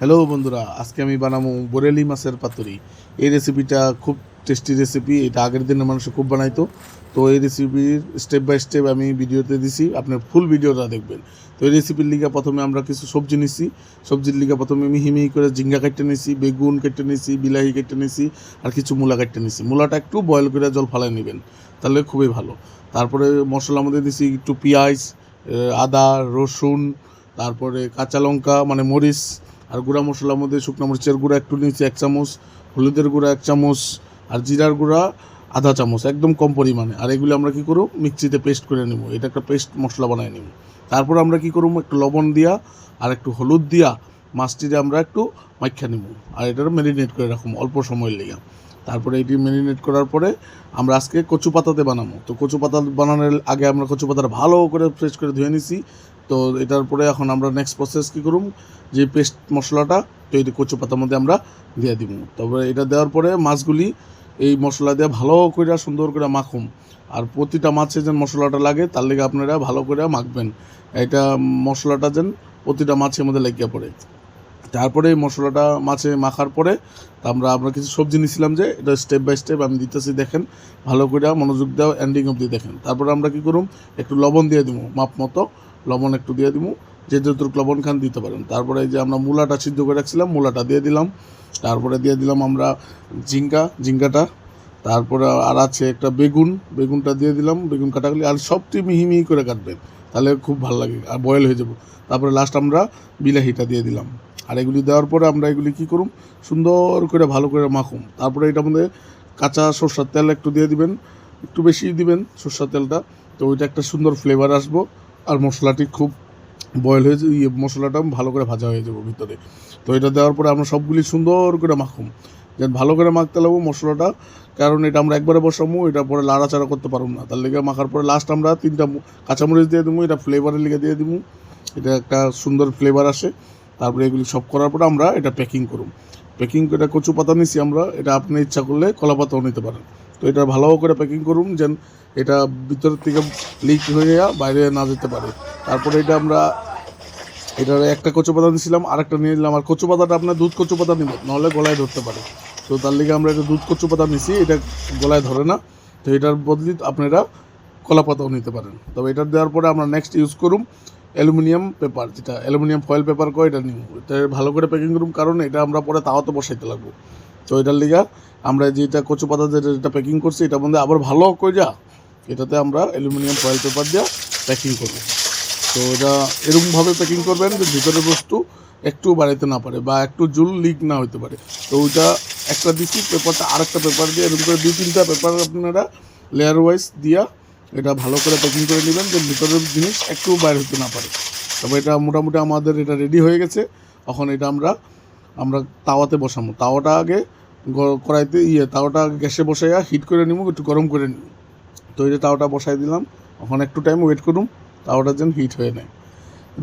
Hello বন্ধুরা। আজকে আমি বানাবো বরেলি মাছের পাতুরি। এই রেসিপিটা খুব টেস্টি রেসিপি এটা আগের দিনের মানুষ খুব বানাইতো। তো এই রেসিপির স্টেপ বাই স্টেপ আমি ভিডিওতে দিছি আপনার ফুল ভিডিওটা দেখবেন। তো এই রেসিপির লিগা প্রথমে আমরা কিছু সবজি নিছি। সবজির লিগা প্রথমে মিহি মিহি করে জিঙ্গা কেটে নিছি, বেগুন কেটে নিছি, বিলাহি কেটে নিছি, আর কিছু মূলা কেটে নিছি। মূলাটা একটু বয়েল করে জল ফালাই নেবেন, তাহলে খুবই ভালো। তারপরে মশলার মধ্যে দিছি একটু পেঁয়াজ আদা, রসুন, তারপরে কাঁচা লঙ্কা মানে মরিচ আর গুঁড়া মশলার মধ্যে শুকনো মরিচের গুঁড়া একটু নিয়েছি, এক চামচ, হলুদের গুঁড়া এক চামচ, আর জিরার গুঁড়া আধা চামচ, একদম কম পরিমাণে। আর এগুলো আমরা কি করব? মিক্সিতে পেস্ট করে নেব। এটা একটা পেস্ট মশলা বানিয়ে নেব। তারপর আমরা কি করব? একটু লবণ দিয়া আর একটু হলুদ দিয়া মাছটিতে আমরা একটু মাইখা নেব। আর এটার ম্যারিনেট করে রাখুন অল্প সময় লেগে। তারপরে এটি ম্যারিনেট করার পরে আমরা আজকে কচু পাতাতে বানাবো। তো কচু পাতা বানানোর আগে আমরা কচু পাতাটা ভালো করে ফ্রেশ করে ধুয়ে নিছি। তো এটার পরে এখন আমরা নেক্সট প্রসেস কী করুম? যে পেস্ট মশলাটা তৈরি কচু পাতার মধ্যে আমরা দিয়ে দিব তবে এটা দেওয়ার পরে মাছগুলি এই মশলা দিয়ে ভালো করে, সুন্দর করে মাখুম। আর প্রতিটা মাছে যেন মশলাটা লাগে, তার লেগে আপনারা ভালো করে মাখবেন। এটা মশলাটা যেন প্রতিটা মাছের মধ্যে লেগে পড়ে। তারপরে এই মশলাটা মাছে মাখার পরে আমরা আমরা কিছু সবজি নিছিলাম যে, এটা স্টেপ বাই স্টেপ আমি দিতেছি, দেখেন। ভালো করে মনোযোগ দেওয়া এন্ডিং অবধি দেখেন। তারপরে আমরা কি করুম? একটু লবণ দিয়ে দিব মাপ মতো। লবণ একটু দিয়ে দিব যে যতটুকু লবণ খান দিতে পারেন। তারপরে যে আমরা মূলাটা সিদ্ধ করে রাখছিলাম, মূলাটা দিয়ে দিলাম। তারপরে দিয়ে দিলাম আমরা জিঙ্কা, জিঙ্কাটা। তারপরে আর আছে একটা বেগুন, বেগুনটা দিয়ে দিলাম, বেগুন কাটাগুলি আর সবটি মিহি মিহি করে কাটবেন তাহলে খুব ভালো লাগে, আর বয়েল হয়ে যাব। তারপরে লাস্ট আমরা বিলাহিটা দিয়ে দিলাম। আর এগুলি দেওয়ার পরে আমরা এগুলি কী করুম? সুন্দর করে ভালো করে মাখুম। তারপরে এটা মধ্যে কাঁচা সর্ষার তেল একটু দিয়ে দিবেন। একটু বেশি দিবেন সর্ষার তেলটা। তো ওইটা একটা সুন্দর ফ্লেভার আসব। আর মশলাটি খুব বয়েল হয়ে ইয়ে মশলাটা ভালো করে ভাজা হয়ে যাব ভিতরে। তো এটা দেওয়ার পরে আমরা সবগুলি সুন্দর করে মাখুম। যেন ভালো করে মাখতে লাগবো মশলাটা, কারণ এটা আমরা একবারে বসামো, এটা পরে লাড়াচাড়া করতে পারব না। তার লেগে মাখার পরে লাস্ট আমরা তিনটা কাঁচামরিচ দিয়ে দেবো এটা ফ্লেভারের লেগে দিয়ে দিব এটা একটা সুন্দর ফ্লেভার আসে। তারপরে এগুলি সব করার পরে আমরা এটা প্যাকিং করুম প্যাকিং করে কচু পাতা নিছি আমরা, এটা আপনি ইচ্ছা করলে কলা পাতাও নিতে পারেন। তো এটা ভালো করে প্যাকিং করুন, যেন এটা ভিতর থেকে লিক হয়ে বাইরে না যেতে পারে। তারপরে এটা আমরা এটার একটা কচু পাতা নিয়েছিলাম আর একটা নিয়ে নিলাম। আর কচু পাতাটা আপনার দুধ কচু পাতা নিব নাহলে গলায় ধরতে পারে। তো তার লিগে আমরা এটা দুধ কচু পাতা নিছি, এটা গলায় ধরে না। তো এটার বদলি আপনারা কলা পাতাও নিতে পারেন। তবে এটা দেওয়ার পরে আমরা নেক্সট ইউজ করুম। অ্যালুমিনিয়াম পেপার, যেটা অ্যালুমিনিয়াম ফয়েল পেপার কয়, এটা নিব। এটা ভালো করে প্যাকিং করুম কারণ এটা আমরা পরে তাওয়াতে বসাইতে লাগবো। তো এটার লিগা আমরা যেটা কচু পাতা যেটা যেটা প্যাকিং করছি, এটার মধ্যে আবার ভালো করে যা, এটাতে আমরা অ্যালুমিনিয়াম ফয়েল পেপার দিয়ে প্যাকিং করব। তো এটা এরকমভাবে প্যাকিং করবেন যে ভিতরের বস্তু একটু বাড়াইতে না পারে বা একটু জুল লিক না হতে পারে। তো ওইটা একটা দিচ্ছি, পেপারটা আরেকটা পেপার দিয়ে, এরকম করে দুই তিনটা পেপার আপনারা লেয়ার ওয়াইজ দিয়া এটা ভালো করে প্যাকিং করে নেবেন, যে ভিতরের জিনিস একটু বাইরে হতে না পারে। তবে এটা মোটামুটি আমাদের এটা রেডি হয়ে গেছে। এখন এটা আমরা আমরা তাওয়াতে বসাবো। তাওয়াটা আগে কড়াইতে ইয়ে তাওয়াটা গ্যাসে বসাইয়া হিট করে নিব, একটু গরম করে নিব। তো এই যে তাওয়াটা বসাই দিলাম। এখন একটু টাইম ওয়েট করুন, তাওয়াটা যেন হিট হয়ে নেয়।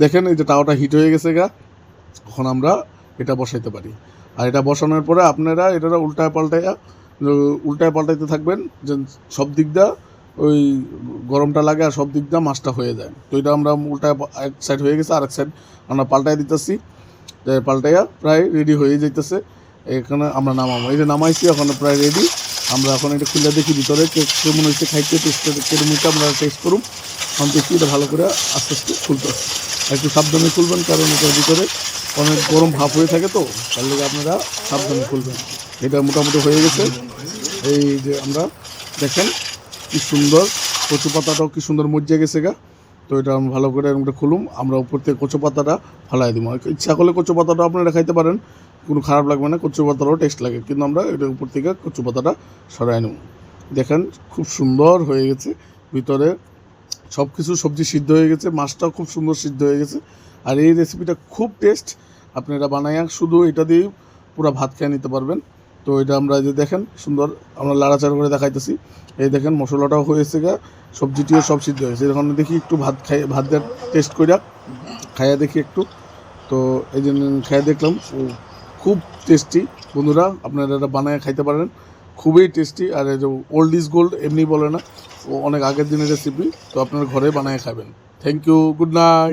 দেখেন এই যে তাওয়াটা হিট হয়ে গেছে গা। এখন আমরা এটা বসাইতে পারি। আর এটা বসানোর পরে আপনারা এটা উল্টায় পাল্টাইয়া, উল্টায় পাল্টাইতে থাকবেন, যে সব দিক দা ওই গরমটা লাগে আর সব দিক দা মাছটা হয়ে যায়। তো এটা আমরা উল্টায় এক সাইড হয়ে গেছে আর এক সাইড আমরা পাল্টাই দিতেছি। পাল্টাইয়া প্রায় রেডি হয়ে যাইতেছে। এখানে আমরা নামাবো। এটা নামাইছি, এখন প্রায় রেডি আমরা এখন এটা খুলে দেখি ভিতরে কেমন হয়েছে, খাইতে, টেস্ট হয়েছে, আমরা টেস্ট করুন এখন দেখি এটা ভালো করে আস্তে আস্তে খুলতে। একটু সাবধানে খুলবেন, কারণ এটার ভিতরে অনেক গরম ভাপ হয়ে থাকে তো, তার লেগে আপনারা সাবধানে খুলবেন। এটা মোটামুটি হয়ে গেছে। এই যে আমরা দেখেন কি সুন্দর, কচু পাতাটাও কি সুন্দর মজ্জে গেছে গা। তো এটা আমরা ভালো করে এরকম করে খুলুম, আমরা উপর থেকে কচু পাতাটা ফালাই দিব। ইচ্ছা করলে কচু পাতাটা আপনারা খাইতে পারেন, কোনো খারাপ লাগবে না, কচু পাতারও টেস্ট লাগে, কিন্তু আমরা এটা উপর থেকে কচু পাতাটা সরাই নেব। দেখেন, খুব সুন্দর হয়ে গেছে, ভিতরে সব কিছু সবজি সিদ্ধ হয়ে গেছে, মাছটাও খুব সুন্দর সিদ্ধ হয়ে গেছে, আর এই রেসিপিটা খুব টেস্ট আপনারা বানাইয়া শুধু এটা দিয়েই পুরো ভাত খেয়ে নিতে পারবেন। তো এটা আমরা যে দেখেন, সুন্দর আমরা লাড়াচাড়া করে দেখাইতেছি। এই দেখেন, মশলাটাও হয়েছে গা, সবজিটিও সব সিদ্ধ হয়েছে এখন দেখি একটু ভাত খাই, ভাত টেস্ট কইরা খাইয়া দেখি একটু। তো এই জন্য খাইয়া দেখলাম খুব টেস্টি বন্ধুরা, আপনারা এটা বানায় খাইতে পারেন। খুবই টেস্টি আর এই যে ওল্ড ইজ গোল্ড এমনি বলে না, ও অনেক আগের দিনের রেসিপি তো আপনারা ঘরে বানায় খাবেন। Thank you good night